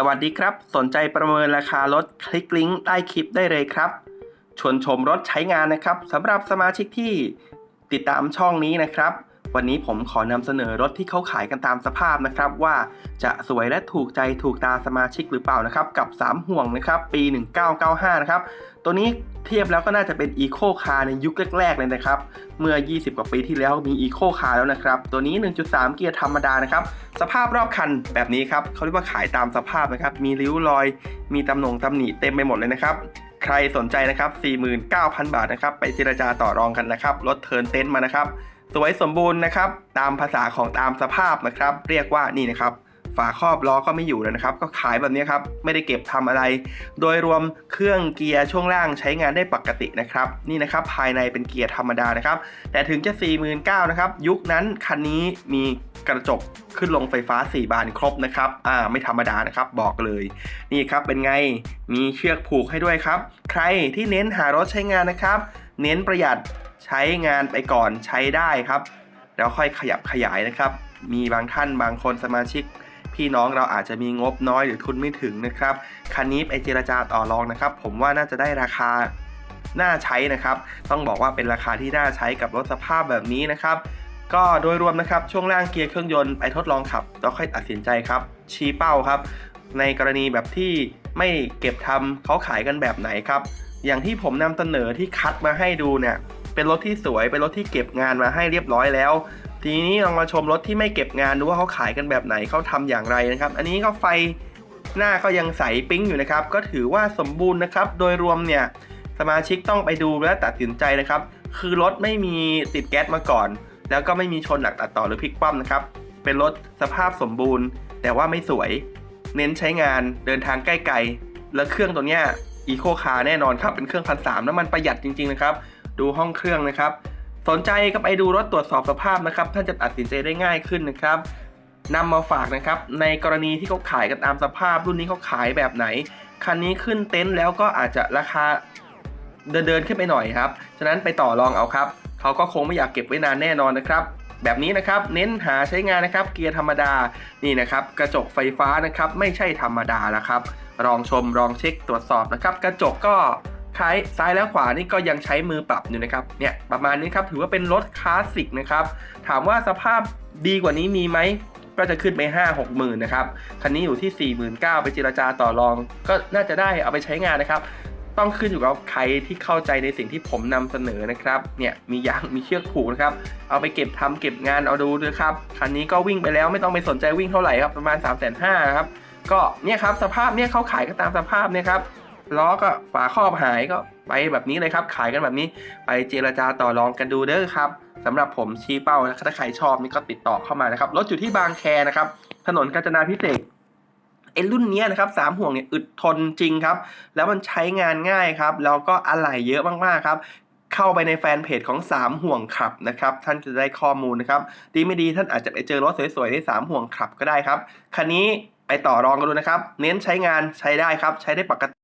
สวัสดีครับ สนใจประเมินราคารถคลิกลิงก์ใต้คลิปได้เลยครับ ชวนชมรถใช้งานนะครับสำหรับสมาชิกที่ติดตามช่องนี้นะครับ วันนี้ผมขอนำเสนอรถที่เขาขายกันตามสภาพนะครับ ว่าจะสวยและถูกใจถูกตาสมาชิกหรือเปล่านะครับ กับ 3 ห่วงนะครับปี 1995 นะครับ ตัวนี้เทียบแล้วก็น่าจะเป็นอีโคคาร์ในยุคแรกๆเลยนะครับ เมื่อ 20 กว่าปีที่แล้วมีอีโคคาร์แล้วนะครับ ตัวนี้ 1.3 เกียร์ธรรมดานะครับ สภาพรอบคันแบบนี้ครับเขาเรียกว่าขายตามสภาพนะครับ มีริ้วรอย มีตำหนงตำหนิเต็มไปหมดเลยนะครับใครสนใจนะครับ 49,000 บาทนะครับ ไปเจรจาต่อรองกันนะครับรถเทิร์นเต็นท์มานะครับ สวยสมบูรณ์นะครับ ตามภาษาของตามสภาพนะครับ เรียกว่านี่นะครับ ฝาครอบล้อก็ไม่อยู่แล้วนะครับ ก็ขายแบบนี้ครับ ไม่ได้เก็บทำอะไร โดยรวมเครื่องเกียร์ช่วงล่างใช้งานได้ปกตินะครับ นี่นะครับภายในเป็นเกียร์ธรรมดานะครับ แต่ถึงจะ 49,000นะครับ ยุคนั้นคันนี้มีกระจกขึ้นลงไฟฟ้า 4 บานครบนะครับ อ่า ไม่ธรรมดานะครับ บอกเลย นี่ครับ เป็นไง มีเชือกผูกให้ด้วยครับ ใครที่เน้นหารถใช้งานนะครับ เน้นประหยัด ใช้งานไปก่อน ใช้ได้ครับ แล้วค่อยขยับขยายนะครับ มีบางท่านบางคนสมาชิก พี่น้องเราอาจจะมีงบน้อยหรือทุนไม่ถึงนะครับ คันนี้ไปเจรจาต่อรองนะครับ ผมว่าน่าจะได้ราคาน่าใช้นะครับ ต้องบอกว่าเป็นราคาที่น่าใช้กับรถสภาพแบบนี้นะครับ ก็โดยรวมนะครับช่วงล่างเกียร์เครื่องยนต์ไปทดลองขับแล้วค่อยตัดสินใจครับ ชี้เป้าครับ ในกรณีแบบที่ไม่เก็บทำเขาขายกันแบบไหนครับ อย่างที่ผมนำเสนอที่คัดมาให้ดูเนี่ยเป็นรถที่สวยเป็นรถที่เก็บงานมาให้เรียบร้อยแล้ว ทีนี้ลองมาชมรถที่ไม่เก็บงานดูว่าเขาขายกันแบบไหนเขาทำอย่างไรนะครับ อันนี้ก็ไฟหน้าก็ยังใสปิ๊งอยู่นะครับ ก็ถือว่าสมบูรณ์นะครับ โดยรวมเนี่ยสมาชิกต้องไปดูและตัดสินใจนะครับ คือรถไม่มีติดแก๊สมาก่อน แล้วก็ไม่มีชนหนักตัดต่อหรือพลิกคว่ำนะครับ เป็นรถสภาพสมบูรณ์ แต่ว่าไม่สวย เน้นใช้งานเดินทางใกล้ๆแล้วเครื่องตัวเนี้ยอีโคคาร์แน่นอนครับ เป็นเครื่องพันสามน้ำมันประหยัดจริงๆนะครับ ดูห้องเครื่องนะครับ สนใจก็ไปดูรถตรวจสอบสภาพนะครับ ท่านจะตัดสินใจได้ง่ายขึ้นนะครับนำมาฝากนะครับ ในกรณีที่เขาขายกันตามสภาพ รุ่นนี้เขาขายแบบไหน คันนี้ขึ้นเต็นท์แล้วก็อาจจะราคาเดินเดินขึ้นไปหน่อยครับ ฉะนั้นไปต่อรองเอาครับ เขาก็คงไม่อยากเก็บไว้นานแน่นอนนะครับ แบบนี้นะครับ เน้นหาใช้งานนะครับ เกียร์ธรรมดา นี่นะครับ กระจกไฟฟ้านะครับ ไม่ใช่ธรรมดาแล้วครับ ลองชม ลองเช็คตรวจสอบนะครับ กระจกก็ คล้ซ้ายและขวานี่ก็ยังใช้มือปรับอยู่นะครับเนี่ยประมาณนี้ครับถือว่าเป็นรถคลาสสิกนะครับถามว่าสภาพดีกว่านี้มีไหมก็จะขึ้นไป 5 6หมื่นนะครับ คันนี้อยู่ที่ 4 9 0 0 0ไปเจรจาต่อรอง ก็น่าจะได้เอาไปใช้งานนะครับ ต้องขึ้นอยู่กับใครที่เข้าใจในสิ่งที่ผมนำเสนอนะครับ เนี่ยมียางมีเชือกผูกนะครับ เอาไปเก็บทำเก็บงานเอาดูด้วยครับ คันนี้ก็วิ่งไปแล้วไม่ต้องไปสนใจวิ่งเท่าไหร่ครับ ประมาณ 3 5 0 0 0ครับ ก็เนี่ยครับสภาพเนี่ยเขาขายกันตามสภาพเนี่ยครับ ล้อก็ฝาครอบหายก็ไปแบบนี้เลยครับ ขายกันแบบนี้ไปเจรจาต่อรองกันดูเด้อครับสำหรับผมชี้เป้านะถ้าใครชอบนี่ก็ติดต่อเข้ามานะครับรถอยู่ที่บางแคนะครับ ถนนกาญจนาพิเศษกไอ้รุ่นนี้นะครับสามห่วงเนี่ยอึดทนจริงครับ แล้วมันใช้งานง่ายครับแล้วก็อะไหล่เยอะมากๆครับเข้าไปในแฟนเพจของ 3 ห่วงขับนะครับ ท่านจะได้ข้อมูลนะครับ ดีไม่ดีท่านอาจจะไปเจอรถสวยๆใน3ห่วงขับก็ได้ครับ คันนี้ไปต่อรองกันดูนะครับ เน้นใช้งานใช้ได้ครับ ใช้ได้ปกติ